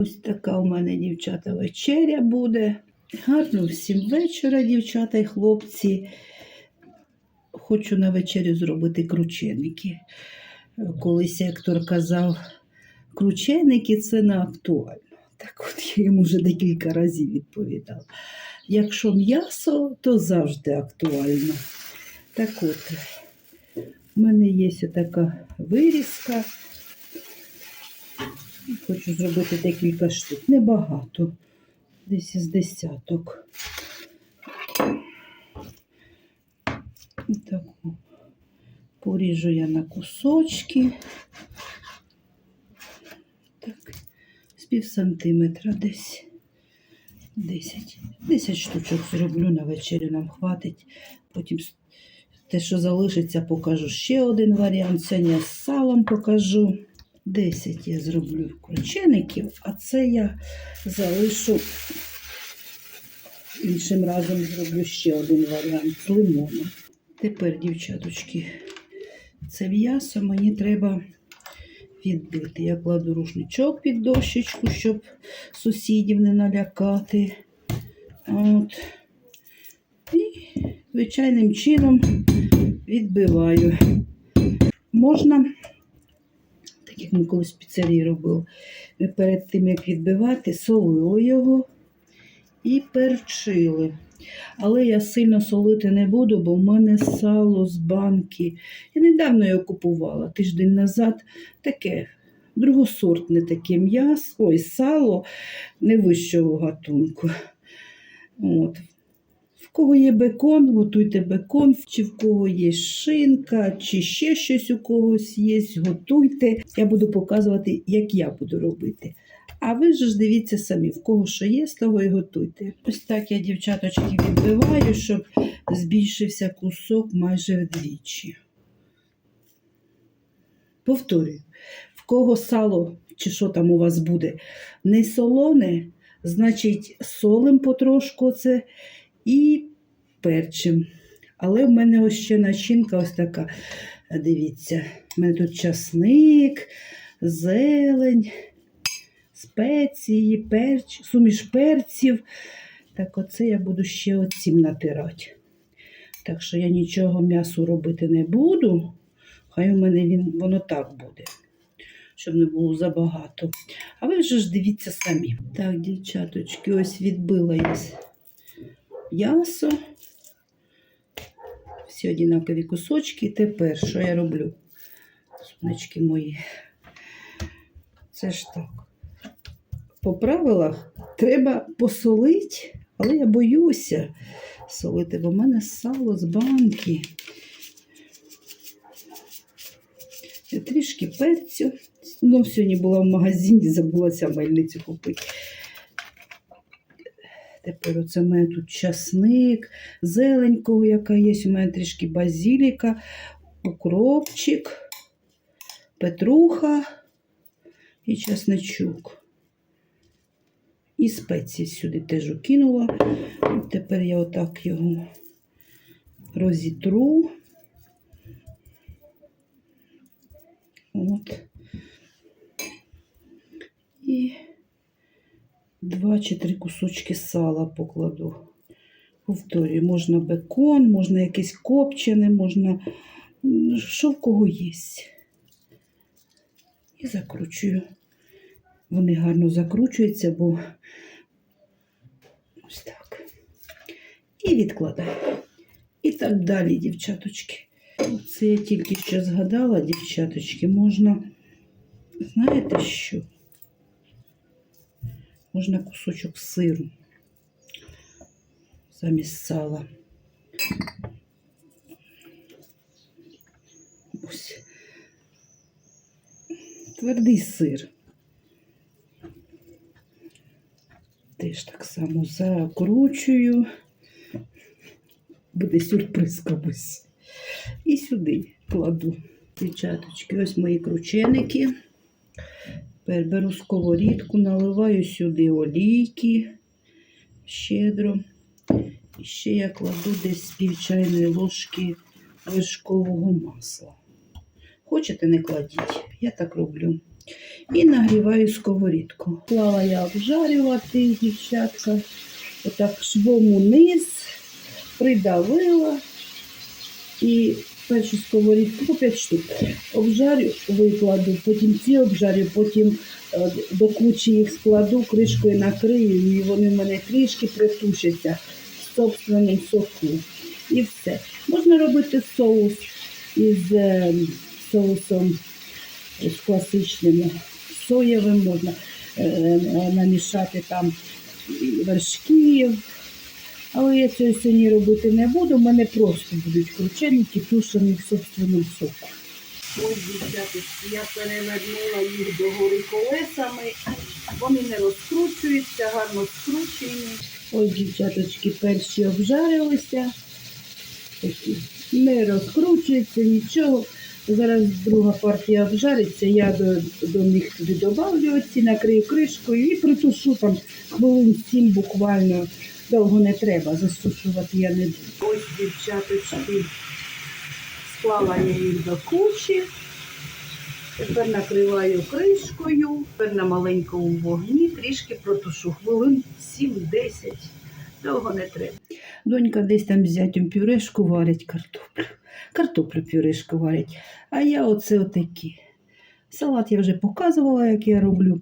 Ось така у мене дівчата вечеря буде. Гарно всім вечора, дівчата і хлопці. Хочу на вечерю зробити крученики. Колись Ектор казав, крученики це не актуально. Так от я йому вже декілька разів відповідала. Якщо м'ясо, то завжди актуально. Так от, у мене є така вирізка. Хочу зробити декілька штук. Небагато. Десь із десяток. І таку поріжу я на кусочки. Так, з пів сантиметра десь. 10. 10 штучок зроблю на вечерю, нам хватить. Потім те, що залишиться, покажу ще один варіант. Сьогодні з салом покажу. 10 я зроблю кручеників, а це я залишу іншим разом зроблю ще один варіант з лимоном. Тепер, дівчаточки, це м'ясо мені треба відбити. Я кладу рушничок під дощечку, щоб сусідів не налякати. От. І звичайним чином відбиваю. Можна, так як ми колись в піцерії робили, ми перед тим, як відбивати, солили його і перчили. Але я сильно солити не буду, бо в мене сало з банки. Я недавно його купувала тиждень назад. Таке другосортне таке м'ясо, ой, сало не вищого гатунку. От. В кого є бекон, готуйте бекон, чи в кого є шинка, чи ще щось у когось є, готуйте. Я буду показувати, як я буду робити. А ви ж дивіться самі, в кого що є, з того і готуйте. Ось так я, дівчаточки, відбиваю, щоб збільшився кусок майже вдвічі. Повторюю, в кого сало чи що там у вас буде не солоне, значить солим потрошку це і перчим. Але в мене ось ще начинка ось така. Дивіться, в мене тут часник, зелень, спеції, перч, суміш перців. Так оце я буду ще оцім натирати. Так що я нічого м'ясу робити не буду. Хай у мене він, воно так буде, щоб не було забагато. А ви вже ж дивіться самі. Так, дівчаточки, ось відбила я м'ясо. Всі однакові кусочки. Тепер що я роблю? Сонечки мої. Це ж так. По правилах треба посолити, але я боюся солити, бо в мене сало з банки. Я трішки перцю. Ну, сьогодні була в магазині, забулася мельницю купити. Тепер оце в мене тут часник, зеленького, яка є. У мене трішки базіліка, укропчик, петруха і часничок. І спеції сюди теж укинула. Тепер я отак його розітру. От. І два чи три кусочки сала покладу. Повторюю, можна бекон, можна якесь копчене, можна що в кого є. І закручую. Вони гарно закручуються, бо ось так. І відкладаю. І так далі, дівчаточки. Це я тільки що згадала, дівчаточки, можна, знаєте що? Можна кусочок сиру замість сала. Ось. Твердий сир. Теж так само закручую. Буде сюрприз комусь. І сюди кладу. Дівчаточки, ось мої крученики. Тепер беру сковорідку, наливаю сюди олійки щедро. І ще я кладу десь пів чайної ложки вершкового масла. Хочете, не кладіть. Я так роблю. І нагріваю сковорідку. Клала я обжарювати, дівчатка. Отак швом униз, придавила. І першу сковорідку по 5 штук. Обжарю, викладу, потім ці обжарю, потім е, до кучі їх складу, кришкою накрию, і вони в мене трішки притушаться в собственному соку. І все. Можна робити соус із е, соусом з класичним соєвим, можна е, намішати там вершків. Але я цього сьогодні робити не буду. У мене просто будуть крученики, тушені в собственному соку. Ось, дівчаточки, я перевернула їх догори колесами. Вони не розкручуються, гарно скручені. Ось, дівчаточки, перші обжарилися. Такі. Не розкручуються, нічого. Зараз друга партія обжариться, я до, до них туди добавлю оці, накрию кришкою і притушу там хвилин сім буквально. Довго не треба, засушувати я не буду. Ось, дівчаточки, склала я їх до кучі. Тепер накриваю кришкою, тепер на маленькому вогні трішки протушу хвилин 7-10. Довго не треба. Донька десь там з зятем пюрешку варить картоплю. Картоплю пюрешку варить. А я оце отакі. Салат я вже показувала, як я роблю.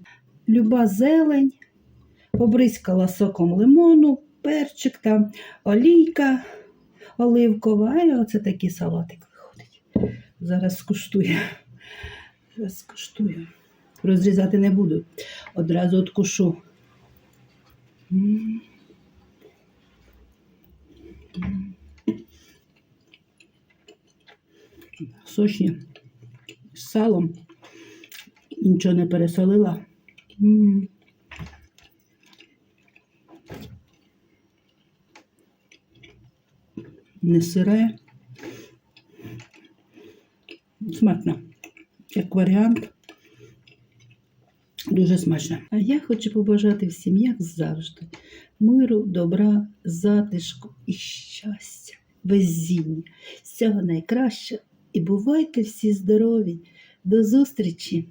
Люба зелень, побризкала соком лимону, перчик там, олійка оливкова. І оце такий салатик виходить. Зараз скуштую. Зараз скуштую. Розрізати не буду. Одразу откушу. Сочні. З салом. Нічого не пересолила. Не сире. Смачно. Як варіант. Дуже смачно. А я хочу побажати всім, як завжди, миру, добра, затишку і щастя, везіння. Всього найкращого. І бувайте всі здорові. До зустрічі!